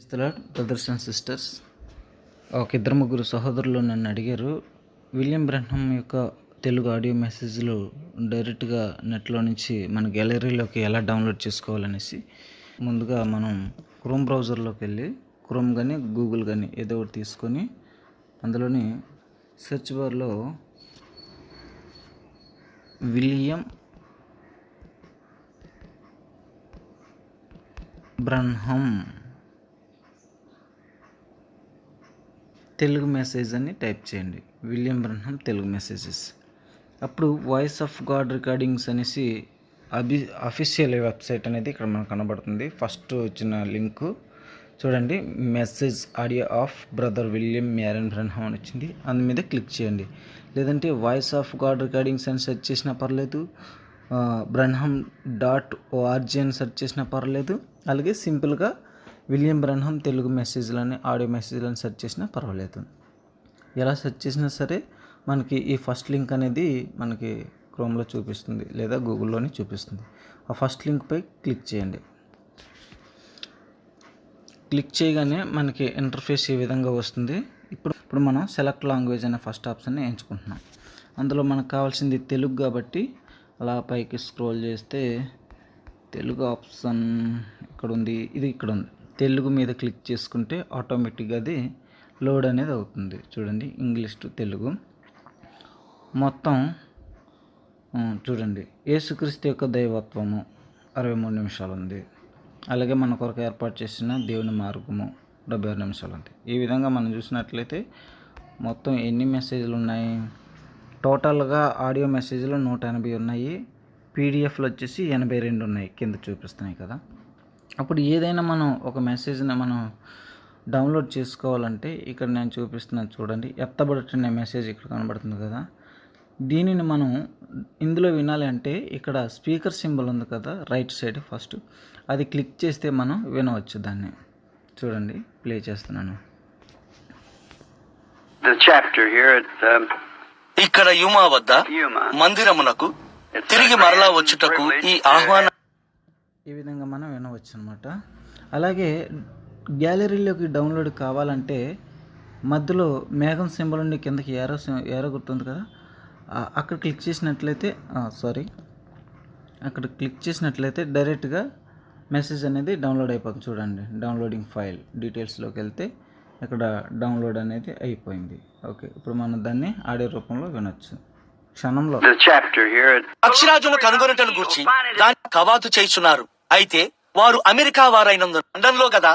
Brothers and sisters ఒక ఇద్దరు ముగ్గురు సహోదరులు నన్ను అడిగారు విలియం బ్రహ్మం యొక్క తెలుగు ఆడియో మెసేజ్లు డైరెక్ట్గా నెట్లో నుంచి మన గ్యాలరీలోకి ఎలా డౌన్లోడ్ చేసుకోవాలనేసి ముందుగా మనం క్రోమ్ బ్రౌజర్లోకి వెళ్ళి క్రోమ్ కానీ గూగుల్ కానీ ఏదో ఒకటి తీసుకొని అందులోని సెర్చ్ బార్లో విలియం బ్రహ్మం తెలుగు మెసేజ్ అని టైప్ చేయండి. విలియం బ్రహ్మం తెలుగు మెసేజెస్ అప్పుడు వాయిస్ ఆఫ్ గాడ్ రికార్డింగ్స్ అనేసి అభి అఫీషియల్ వెబ్సైట్ అనేది ఇక్కడ మనకు కనబడుతుంది. ఫస్ట్ వచ్చిన లింకు చూడండి message audio of brother William Marrion Branham అని వచ్చింది. అందు మీద క్లిక్ చేయండి. లేదంటే వాయిస్ ఆఫ్ గాడ్ రికార్డింగ్స్ అని సెర్చ్ చేసినా పర్లేదు. బ్రహ్మం డాట్ ఓఆర్జీ అని సెర్చ్ చేసినా పర్లేదు. అలాగే సింపుల్గా విలియం బ్రహ్మం తెలుగు మెసేజ్లని ఆడియో మెసేజ్లని సెర్చ్ చేసినా పర్వాలేదు. ఎలా సెర్చ్ చేసినా సరే మనకి ఈ ఫస్ట్ లింక్ అనేది మనకి క్రోమ్లో చూపిస్తుంది లేదా గూగుల్లోనే చూపిస్తుంది. ఆ ఫస్ట్ లింక్పై క్లిక్ చేయండి. క్లిక్ చేయగానే మనకి ఇంటర్ఫేస్ ఈ విధంగా వస్తుంది? ఇప్పుడు ఇప్పుడు మనం సెలెక్ట్ లాంగ్వేజ్ అనే ఫస్ట్ ఆప్షన్ని ఎంచుకుంటున్నాం. అందులో మనకు కావాల్సింది తెలుగు కాబట్టి అలా పైకి స్క్రోల్ చేస్తే తెలుగు ఆప్షన్ ఇక్కడ ఉంది ఇది ఇక్కడ ఉంది తెలుగు మీద క్లిక్ చేసుకుంటే ఆటోమేటిక్గా అది లోడ్ అనేది అవుతుంది. చూడండి ఇంగ్లీష్ టు తెలుగు. మొత్తం చూడండి యేసుక్రీస్తు యొక్క దైవత్వము. అరవై మూడు నిమిషాలు ఉంది. అలాగే మన కొరకు ఏర్పాటు చేసిన దేవుని మార్గము డెబ్బై ఆరు నిమిషాలు ఉంది. ఈ విధంగా మనం చూసినట్లయితే మొత్తం ఎన్ని మెసేజ్లు ఉన్నాయి? టోటల్గా ఆడియో మెసేజ్లు నూట ఎనభై ఉన్నాయి. పీడిఎఫ్లు వచ్చేసి ఎనభై రెండు ఉన్నాయి. కింద చూపిస్తున్నాయి కదా. అప్పుడు ఏదైనా మనం ఒక మెసేజ్ని మనం డౌన్లోడ్ చేసుకోవాలంటే ఇక్కడ నేను చూపిస్తున్నాను చూడండి. ఎత్తబడుతున్న మెసేజ్ ఇక్కడ కనబడుతుంది కదా. దీనిని మనం ఇందులో వినాలి అంటే ఇక్కడ స్పీకర్ సింబల్ ఉంది కదా రైట్ సైడ్ ఫస్ట్ అది క్లిక్ చేస్తే మనం వినవచ్చు దాన్ని. చూడండి ప్లే చేస్తున్నాను. Um, ఇక్కడ యుమా వద్ద. మందిరమునకు తిరిగి మరలా వచ్చుటకు ఈ ఆహ్వానం ఈ విధంగా మనం వినవచ్చు అనమాట అలాగే గ్యాలరీలోకి డౌన్లోడ్ కావాలంటే మధ్యలో మేఘం సింబల్ ఉండి కిందకి ఏరో ఏరో గుర్తుంది కదా? అక్కడ క్లిక్ చేసినట్లయితే సారీ అక్కడ క్లిక్ చేసినట్లయితే డైరెక్ట్గా మెసేజ్ అనేది డౌన్లోడ్ అయిపోతుంది చూడండి. డౌన్లోడింగ్ ఫైల్ డీటెయిల్స్లోకి వెళ్తే ఇక్కడ డౌన్లోడ్ అనేది అయిపోయింది. ఓకే ఇప్పుడు మనం దాన్ని ఆడియో రూపంలో వినొచ్చు. క్షణంలో. కనుగొనటను గూర్చి దాన్ని కవాతు చేయుచున్నారు. అయితే వారు అమెరికా వారైనందు లండన్లో కదా?